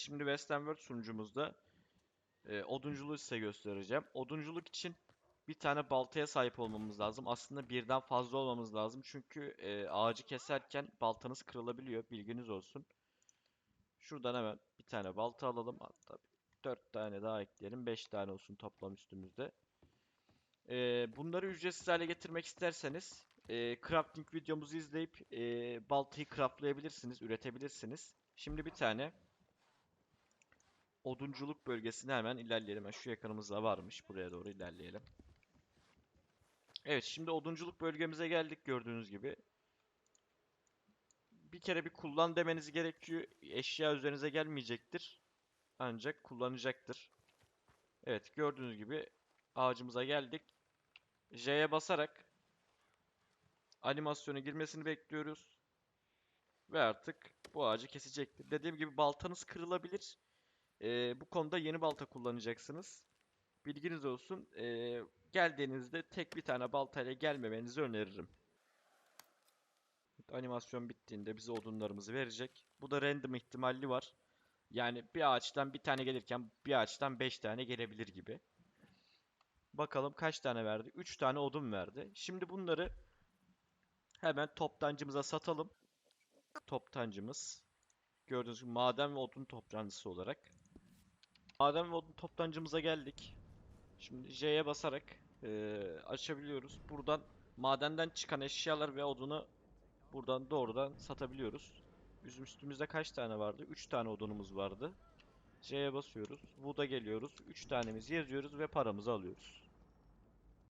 şimdi Western World sunucumuzda e, odunculuğu size göstereceğim. Odunculuk için bir tane baltaya sahip olmamız lazım. Aslında birden fazla olmamız lazım. Çünkü e, ağacı keserken baltanız kırılabiliyor. Bilginiz olsun. Şuradan hemen bir tane balta alalım. Hatta 4 tane daha ekleyelim. 5 tane olsun toplam üstümüzde. E, bunları ücretsiz hale getirmek isterseniz e, crafting videomuzu izleyip e, baltayı craftlayabilirsiniz, üretebilirsiniz. Şimdi bir tane odunculuk bölgesine hemen ilerleyelim. Ha, Şu yakınımızda varmış. Buraya doğru ilerleyelim. Evet, şimdi odunculuk bölgemize geldik gördüğünüz gibi. Bir kere bir kullan demeniz gerekiyor. Eşya üzerinize gelmeyecektir. Ancak kullanacaktır. Evet, gördüğünüz gibi ağacımıza geldik. J'ye basarak animasyona girmesini bekliyoruz. Ve artık bu ağacı kesecektir. Dediğim gibi baltanız kırılabilir. Ee, bu konuda yeni balta kullanacaksınız. Bilginiz olsun. Ee, geldiğinizde tek bir tane baltayla gelmemenizi öneririm. Animasyon bittiğinde bize odunlarımızı verecek. Bu da random ihtimali var. Yani bir ağaçtan bir tane gelirken bir ağaçtan 5 tane gelebilir gibi. Bakalım kaç tane verdi? 3 tane odun verdi. Şimdi bunları hemen toptancımıza satalım. Toptancımız. Gördüğünüz gibi maden ve odun toptancısı olarak. Maden ve odun toptancımıza geldik. Şimdi J'ye basarak eee, açabiliyoruz. Buradan madenden çıkan eşyalar ve odunu buradan doğrudan satabiliyoruz. Bizim üstümüzde kaç tane vardı? 3 tane odunumuz vardı. J'ye basıyoruz. Wood'a geliyoruz. 3 tanemizi yazıyoruz ve paramızı alıyoruz.